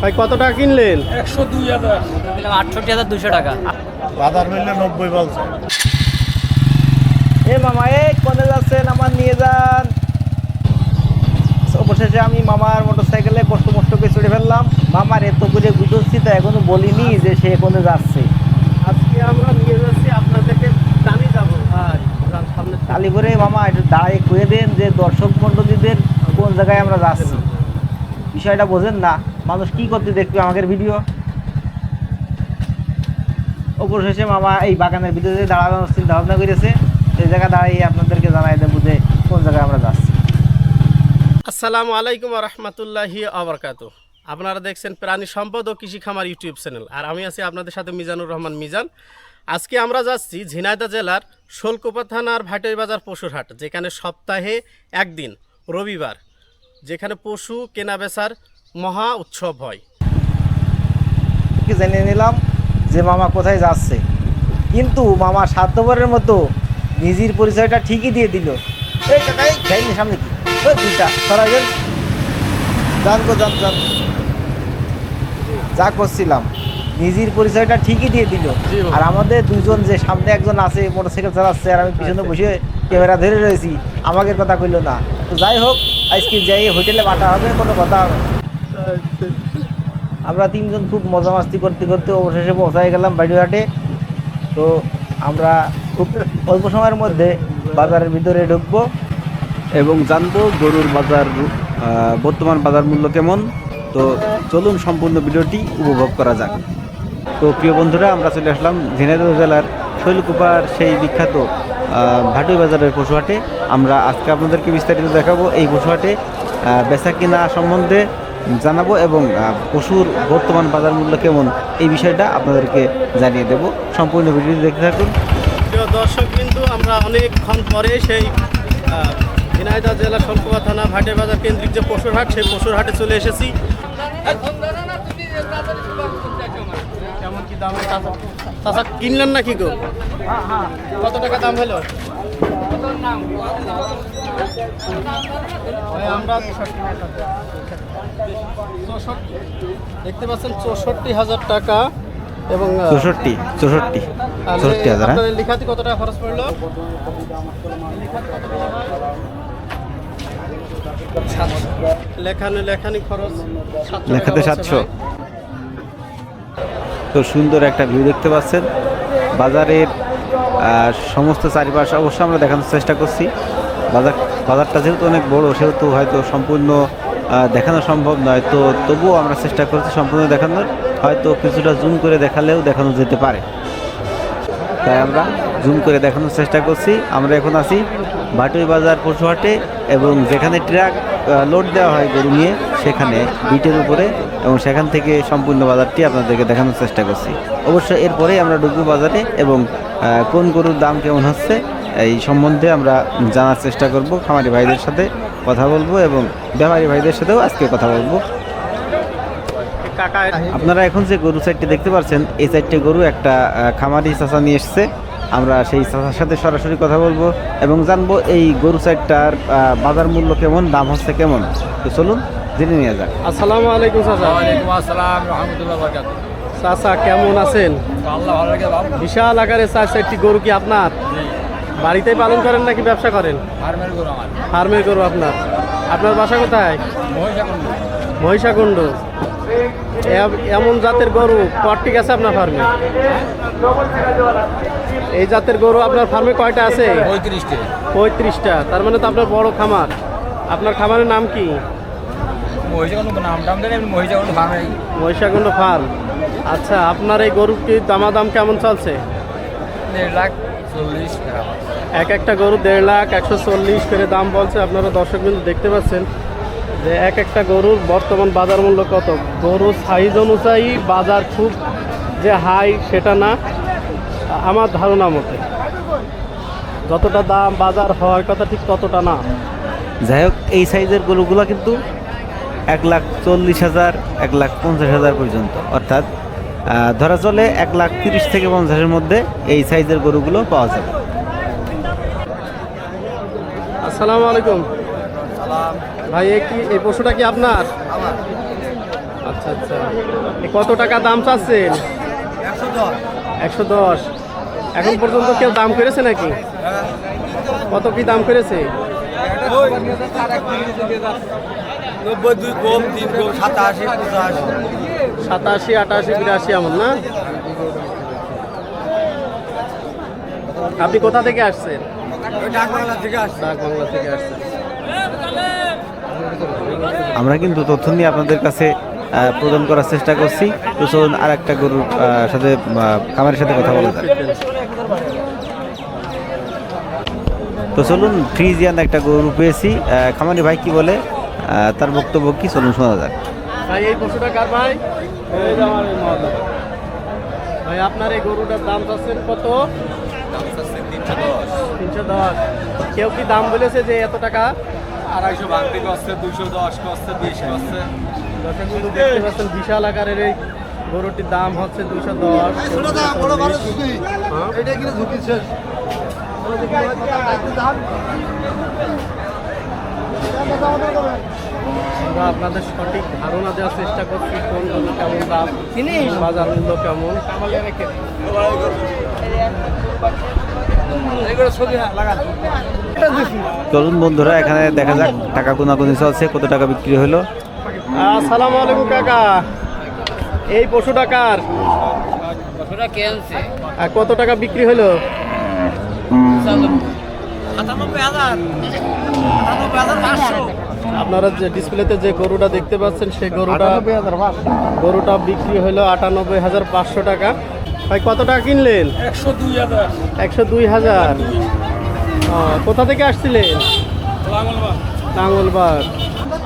ভাই কত টাকা কিনলেন? একশো দুই হাজার। দিলাম আটষট্টি হাজার দুশো টাকা। বাজার মূল্য নব্বই বলছে। এ মামা এই কোনে যাচ্ছেন আমার নিয়ে যান। অবশেষে আমি মামার মোটরসাইকেলে কষ্ট মষ্ট করে চড়ে ফেললাম। মামার এত করে বুঝছি তো এখনও বলিনি যে সে কোনে যাচ্ছে। আজকে আমরা নিয়ে যাচ্ছি আপনাদেরকে জানি যাব। ভাই যান সামনে তালি করে মামা একটু দাঁড়িয়ে খুঁয়ে দেন যে দর্শক মণ্ডলীদের কোন জায়গায় আমরা যাচ্ছি। বিষয়টা বোঝেন না। মানুষ কি করতে দেখবে আমাদের ভিডিও অবশেষে মামা এই বাগানের ভিতরে দাঁড়ানোর চিন্তা ভাবনা করেছে সেই জায়গায় দাঁড়িয়ে আপনাদেরকে জানাই দেবো যে কোন জায়গায় আমরা যাচ্ছি। আসসালামু আলাইকুম রহমতুল্লাহি আবরকাত আপনারা দেখছেন প্রাণী সম্পদ ও কৃষি খামার ইউটিউব চ্যানেল। আর আমি আছি আপনাদের সাথে মিজানুর রহমান মিজান। আজকে আমরা যাচ্ছি ঝিনাইদা জেলার শোলকুপা থানার ভাটের বাজার পশুর হাট, যেখানে সপ্তাহে একদিন, রবিবার, যেখানে পশু কেনা বেচার মহা উৎসব হয়। জেনে নিলাম যে মামা কোথায় যাচ্ছে। কিন্তু মামা স্বার্থপরের মতো নিজের পরিচয়টা ঠিকই দিয়ে দিল। এই কাকা, খাইনি সামনে কি? ওই দুইটা সরাই গেল জান গো জান জান যা করছিলাম নিজের পরিচয়টা ঠিকই দিয়ে দিল। আর আমাদের দুজন যে সামনে একজন আছে মোটরসাইকেল চালাচ্ছে আর আমি পিছনে বসে ক্যামেরা ধরে রয়েছি আমাকে কথা কইলো না। তো যাই হোক আজকে যাই হোটেলে বাটা হবে কোনো কথা হবে না। আমরা তিনজন খুব মজা মাস্তি করতে করতে অবশেষে পৌঁছায় গেলাম বাড়িঘাটে। তো আমরা খুব অল্প সময়ের মধ্যে বাজারের ভিতরে ঢুকবো। এবং জানব গরুর বাজার বর্তমান বাজার মূল্য কেমন। তো চলুন সম্পূর্ণ ভিডিওটি উপভোগ করা যাক। তো প্রিয় বন্ধুরা, আমরা চলে আসলাম ঝিনাইদহ জেলার শৈলকুপার সেই বিখ্যাত ভাটুই বাজারের পশুহাটে। আমরা আজকে আপনাদেরকে বিস্তারিত দেখাবো এই পশুহাটে বেচা কিনা সম্বন্ধে। জানাব এবং পশুর বর্তমান বাজার মূল্য কেমন এই বিষয়টা আপনাদেরকে জানিয়ে দেব। সম্পূর্ণ ভিডিওটি দেখতে থাকুন। দর্শক কিন্তু আমরা অনেকক্ষণ পরে সেই আহ, ঝিনাইদহ জেলা শোলকুপা থানা ভাটে বাজার কেন্দ্রিক যে পশুর হাট সেই পশুর হাটে চলে এসেছি। কিনলেন নাকি কত টাকা দাম হলো? আমরা দেখতে পাচ্ছেন চৌষট্টি হাজার টাকা এবং চৌষট্টি চৌষট্টি চৌষট্টি হাজার হ্যাঁ? লিখাতে কত টাকা খরচ পড়ল? লেখানি লেখানি খরচ লেখাতে সাতশো। তো সুন্দর একটা ভিউ দেখতে পাচ্ছেন। বাজারের সমস্ত চারিপাশ অবশ্য আমরা দেখানোর চেষ্টা করছি। বাজার বাজারটা যেহেতু অনেক বড়, সেহেতু হয়তো সম্পূর্ণ দেখানো সম্ভব নয়। তো তবুও আমরা চেষ্টা করছি সম্পূর্ণ দেখানোর। হয়তো কিছুটা জুম করে দেখালেও দেখানো যেতে পারে। তাই আমরা জুম করে দেখানোর চেষ্টা করছি। আমরা এখন আছি ভাটুই বাজার পশুহাটে এবং যেখানে ট্রাক লোড দেওয়া হয় গরু নিয়ে, সেখানে বিটের উপরে এবং সেখান থেকে সম্পূর্ণ বাজারটি আপনাদেরকে দেখানোর চেষ্টা করছি। অবশ্য এরপরেই আমরা ঢুকবো বাজারে এবং কোন গরুর দাম কেমন হচ্ছে এই সম্বন্ধে আমরা জানার চেষ্টা করব খামারি ভাইদের সাথে কথা বলব এবং ব্যাপারী ভাইদের সাথেও আজকে কথা বলব। আপনারা এখন যে গরু সাইডটি দেখতে পাচ্ছেন এই সাইডটি গরু একটা খামারি চাচা নিয়ে এসছে। আমরা সেই চাচার সাথে সরাসরি কথা বলব এবং জানব এই গরু সাইডটার বাজার মূল্য কেমন দাম হচ্ছে কেমন। তো চলুন জেনে নিয়ে যাক। আসসালামু আলাইকুম চাচা। ওয়ালাইকুম আসসালাম রহমতুল্লাহ বরকাত চাচা কেমন আছেন? আল্লাহ ভালো লাগে বিশাল আকারে চার চারটি গরু কি আপনার? বাড়িতেই পালন করেন নাকি ব্যবসা করেন? ফার্মের গরু আমার। ফার্মের গরু আপনার। আপনার বাসা কোথায়? মহিষাকুণ্ড। এমন জাতের গরু কটি আছে আপনার ফার্মে? এই জাতের গরু আপনার ফার্মে কয়টা আছে? পঁয়ত্রিশটে। পঁয়ত্রিশটা। তার মানে তো আপনার বড় খামার। আপনার খামারের নাম কি? মহিষাকুণ্ড ফার্ম। আচ্ছা আপনার এই গরুটির দামাদাম কেমন চলছে? দেড় লাখ চল্লিশ এক একটা গরু দেড় লাখ একশো চল্লিশ করে দাম বলছে। আপনারা দর্শক বিন্দু দেখতে পাচ্ছেন যে এক একটা গরুর বর্তমান বাজার মূল্য কত? গরুর সাইজ অনুযায়ী বাজার খুব যে হাই সেটা না আমার ধারণা মতে। যতটা দাম বাজার হওয়ার কথা ঠিক ততটা না। যাই হোক এই সাইজের গরুগুলো কিন্তু এক লাখ চল্লিশ হাজার এক লাখ পঞ্চাশ হাজার পর্যন্ত। অর্থাৎ ধরা চলে এক লাখ তিরিশ থেকে পঞ্চাশের মধ্যে এই সাইজের গরুগুলো পাওয়া যাবে। আসসালামু আলাইকুম। ভাই কি এই পশুটা কি আপনার? আচ্ছা আচ্ছা। কত টাকা দাম চাচ্ছেন? একশো দশ। এখন পর্যন্ত কেউ দাম করেছে নাকি? কত কি দাম করেছে? নব্বই দুই কম তিন কম সাতাশি পঁচাশি। সাতাশি, আটাশি, বিরাশি এমন, না? আপনি কোথা থেকে আসছেন? আমরা কিন্তু তথ্য নিয়ে আপনাদের কাছে প্রদান করার চেষ্টা করছি। তো চলুন আর একটা গরুর সাথে খামারের সাথে কথা বলা যায় তো চলুন, ফ্রিজিয়ান একটা গরু পেয়েছি। খামারি ভাই কি বলে? তার বক্তব্য কি? চলুন শোনা যাক। ভাই এই পশুটা কার ভাই? ভাই আপনার এই গরুটার দাম চাচ্ছেন কত? তিনশো দশ। কেউ কি দাম বলেছে যে এত টাকা? আড়াইশো ভাঙতে কষ্ট দুশো দশ কষ্ট বিশ কষ্ট দর্শক কিন্তু দেখতে পাচ্ছেন বিশাল আকারের এই গরুটির দাম হচ্ছে দুশো। দশ আমরা আপনাদের সঠিক ধারণা দেওয়ার চেষ্টা করছি কোন গরু কেমন দাম বাজার মূল্য কেমন। চলুন বন্ধুরা এখানে দেখা যাক টাকা গুনাগুনি চলছে কত টাকা বিক্রি হলো। আসসালামু আলাইকুম কাকা। এই পশু টাকার আর কত টাকা বিক্রি হলো? সাতানব্বই হাজার। সাতানব্বই হাজার পাঁচশো। আপনারা যে ডিসপ্লেতে যে গরুটা দেখতে পাচ্ছেন সেই গরুটা গরুটা বিক্রি হলো আটানব্বই হাজার পাঁচশো টাকা। ভাই কত টাকা কিনলেন? একশো দুই হাজার। একশো দুই হাজার। কোথা থেকে আসছিলেন? নাঙ্গলবার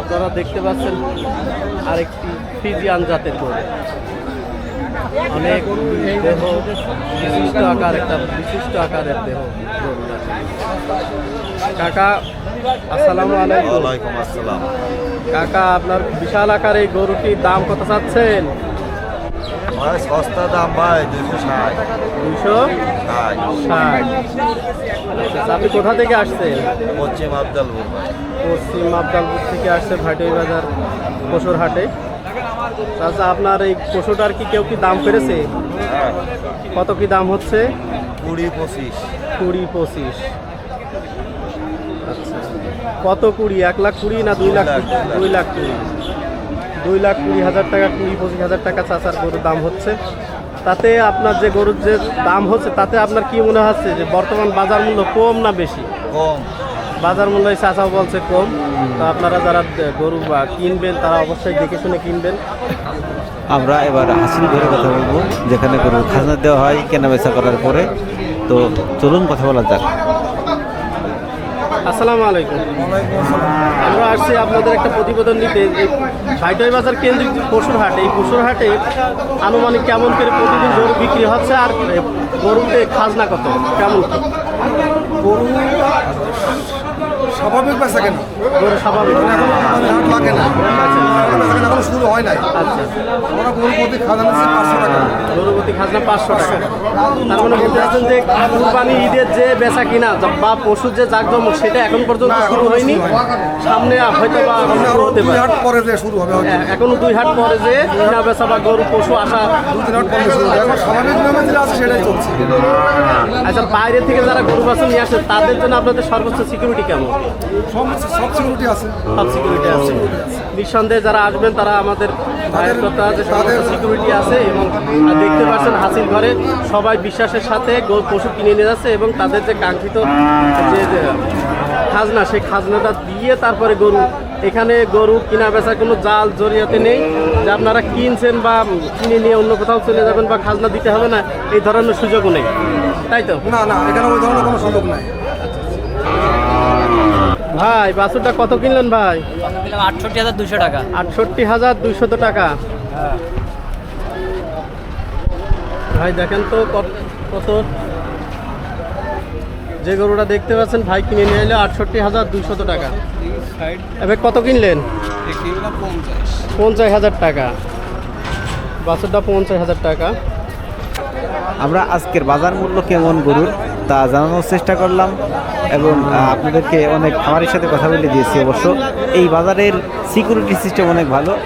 আপনারা দেখতে পাচ্ছেন আরেকটি ফিজিয়ান জাতের গরু। অনেক দেহ বিশিষ্ট আকার একটা বিশিষ্ট আকারের দেহ। কাকা আসসালামু আলাইকুম। ওয়ালাইকুম আসসালাম। কাকা আপনার বিশাল আকার এই গরুটির দাম কত চাচ্ছেন? ভাই সস্তা দাম ভাই দুশো ষাট। দুশো ষাট। ষাট। আপনি কোথা থেকে আসছেন? পশ্চিম আবদালপুর। পশ্চিম আবদালপুর থেকে আসছে ভাইটই বাজার পশুর হাটে আচ্ছা আপনার এই পশুটার কি কেউ কি দাম পেরেছে? হ্যাঁ। কত কি দাম হচ্ছে? কুড়ি পঁচিশ। কুড়ি পঁচিশ। আচ্ছা। কত কুড়ি? এক লাখ কুড়ি না দুই লাখ। দুই লাখ কুড়ি। দুই লাখ কুড়ি হাজার টাকা কুড়ি পঁচিশ হাজার টাকা চাচার গরুর দাম হচ্ছে। তাতে আপনার যে গরুর যে দাম হচ্ছে তাতে আপনার কি মনে হচ্ছে যে বর্তমান বাজার মূল্য কম না বেশি? কম। বাজার মূল্য চাচাও বলছে কম। তো আপনারা যারা গরু বা কিনবেন তারা অবশ্যই দেখে শুনে কিনবেন। আমরা এবার হাসিল ঘরে কথা বলব যেখানে গরুর খাজনা দেওয়া হয় কেনা বেচা করার পরে। তো চলুন কথা বলা যাক। আসসালামু আলাইকুম। আমরা আসছি আপনাদের একটা প্রতিবেদন নিতে। ভাইটাই বাজার কেন্দ্রিক পশুর হাট এই পশুর হাটে আনুমানিক কেমন করে প্রতিদিন গরু বিক্রি হচ্ছে আর গরুতে খাজনা কত? কেমন? গরু স্বাভাবিক বেচা কেন? গরু স্বাভাবিক। লাগে না এখন শুরু হয় নাই। আচ্ছা। পাঁচশো টাকা। গরুপতি খাজনা পাঁচশো টাকা। তার মানে বলতে চাচ্ছেন যে কুরবানি ঈদের যে বেচা কিনা বা পশুর যে জাকজমক সেটা এখন পর্যন্ত শুরু হয়নি। সামনে হয়তো বা শুরু হতে পারে হাট পরে যে শুরু হবে এখনও দুই হাট পরে যে কিনা বেচা বা গরু পশু আসা দু তিন হাট পরে শুরু হবে। স্বাভাবিক যেটা আছে সেটাই চলছে। আচ্ছা বাইরে থেকে যারা গরু বাছুর নিয়ে আসে তাদের জন্য আপনাদের সর্বোচ্চ সিকিউরিটি কেমন? সব সিকিউরিটি আছে। সব সিকিউরিটি আছে। নিঃসন্দেহে যারা আসবেন তারা আমাদের কথা যে সিকিউরিটি আছে এবং দেখতে পাচ্ছেন হাসিল ঘরে সবাই বিশ্বাসের সাথে গরু পশু কিনে নিয়ে যাচ্ছে এবং তাদের যে কাঙ্ক্ষিত যে খাজনা সেই খাজনাটা দিয়ে তারপরে গরু এখানে গরু কিনা বেচা কোনো জাল জড়িয়াতে নেই। যে আপনারা কিনছেন বা কিনে নিয়ে অন্য কোথাও চলে যাবেন বা খাজনা দিতে হবে না এই ধরনের সুযোগও নেই। তাই তো? না না এখানে ওই ধরনের কোনো সুযোগ নাই। ভাই বাছুরটা কত কিনলেন ভাই? আটষট্টি হাজার দুশো টাকা। আটষট্টি হাজার দুইশত টাকা। ভাই, দেখেন তো কত- যে গরুটা দেখতে পাচ্ছেন, ভাই কিনে নিয়ে এলো আটষট্টি হাজার দুইশত টাকা। এবার কত কিনলেন? পঞ্চাশ হাজার টাকা। বাছুরটা পঞ্চাশ হাজার টাকা। আমরা আজকের বাজার মূল্য কেমন গরুর, তা জানানোর চেষ্টা করলাম এবং আপনাদেরকে অনেক খামারের সাথে কথা বলে দিয়েছি অবশ্য। এই বাজারের সিকিউরিটি সিস্টেম অনেক ভালো।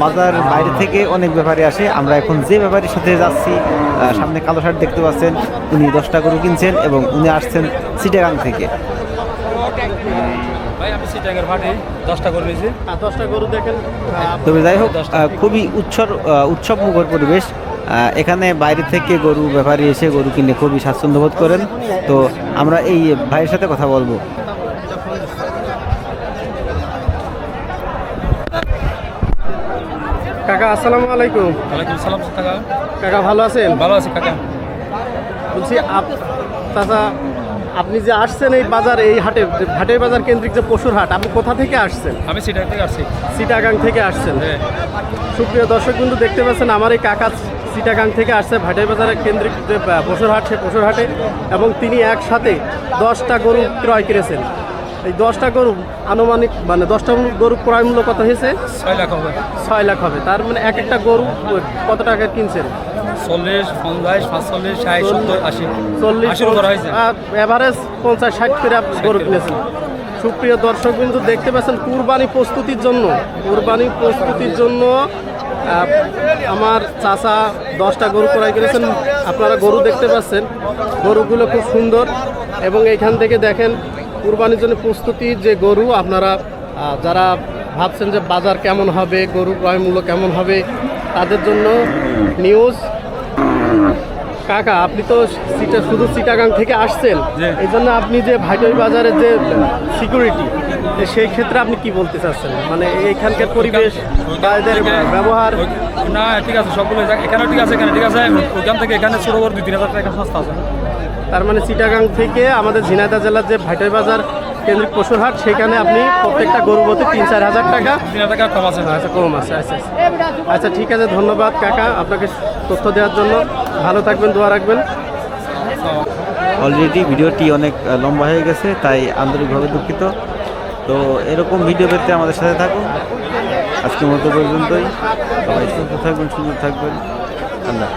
বাজার বাইরে থেকে অনেক ব্যাপারী আসে। আমরা এখন যে ব্যাপারীর সাথে যাচ্ছি আহ, সামনে কালো শার্ট দেখতে পাচ্ছেন উনি দশটা গরু কিনছেন এবং উনি আসছেন সিটাগাং থেকে। তবে যাই হোক খুবই উৎসব উৎসব মুখর পরিবেশ। আহ, এখানে বাইরে থেকে গরু ব্যাপারী এসে গরু কিনে খুবই স্বাচ্ছন্দ্য বোধ করেন। তো আমরা এই ভাইয়ের সাথে কথা বলব। কাকা আসসালামু আলাইকুম। ওয়ালাইকুম সালাম কাকা। কাকা ভালো আছেন? ভালো আছি কাকা। বলছি আপ চাচা আপনি যে আসছেন এই বাজার এই হাটে হাটের বাজার কেন্দ্রিক যে পশুর হাট আপনি কোথা থেকে আসছেন? আমি সিটাং থেকে আসছি। সিটাগাং থেকে আসছেন। হ্যাঁ। সুপ্রিয় দর্শক কিন্তু দেখতে পাচ্ছেন আমার এই কাকা সিটাগাং থেকে আসছে ভাটাই বাজারের কেন্দ্রিক যে পশুর হাট সে পশুর হাটে এবং তিনি একসাথে দশটা গরু ক্রয় করেছেন। এই দশটা গরু আনুমানিক মানে দশটা গরু ক্রয় মূল্য কত হয়েছে? ছয় লাখ হবে। ছয় লাখ হবে। তার মানে এক একটা গরু কত টাকা কিনছেন? চল্লিশ পঞ্চাশ পাঁচচল্লিশ ষাট সত্তর আশি। চল্লিশ এভারেজ পঞ্চাশ ষাট করে গরু কিনেছেন। সুপ্রিয় দর্শক কিন্তু দেখতে পাচ্ছেন কুরবানি প্রস্তুতির জন্য কুরবানি প্রস্তুতির জন্য আমার চাচা দশটা গরু ক্রয় করেছেন। আপনারা গরু দেখতে পাচ্ছেন। গরুগুলো খুব সুন্দর এবং এইখান থেকে দেখেন কুরবানির জন্য প্রস্তুতি যে গরু আপনারা যারা ভাবছেন যে বাজার কেমন হবে গরু ক্রয় মূল্য কেমন হবে তাদের জন্য নিউজ কাকা আপনি তো সিটা শুধু সিটাগাং থেকে আসছেন। এই জন্য আপনি যে ভাইটই বাজারের যে সিকিউরিটি সেই ক্ষেত্রে আপনি কি বলতে চাচ্ছেন? মানে এখানকার পরিবেশ বা এদের ব্যবহার? না ঠিক আছে সবগুলো এখানেও ঠিক আছে এখানে ঠিক আছে। ওইখান থেকে এখানে ছোট করে দুই তিন হাজার টাকা সস্তা আছে। তার মানে চিটাগাং থেকে আমাদের ঝিনাইদা জেলার যে ভাইটই বাজার কেন্দ্রিক পশুর হাট সেখানে আপনি প্রত্যেকটা গরু প্রতি তিন চার হাজার টাকা তিন হাজার টাকা কম আছে আচ্ছা কম আছে আচ্ছা আচ্ছা। আচ্ছা ঠিক আছে ধন্যবাদ কাকা আপনাকে তথ্য দেওয়ার জন্য। ভালো থাকবেন দোয়া রাখবেন। অলরেডি ভিডিওটি অনেক লম্বা হয়ে গেছে তাই আন্তরিকভাবে দুঃখিত। তো এরকম ভিডিও পেতে আমাদের সাথে থাকুন। আজকের মতো পর্যন্তই। সবাই সুস্থ থাকবেন সুন্দর থাকবেন। আল্লাহ।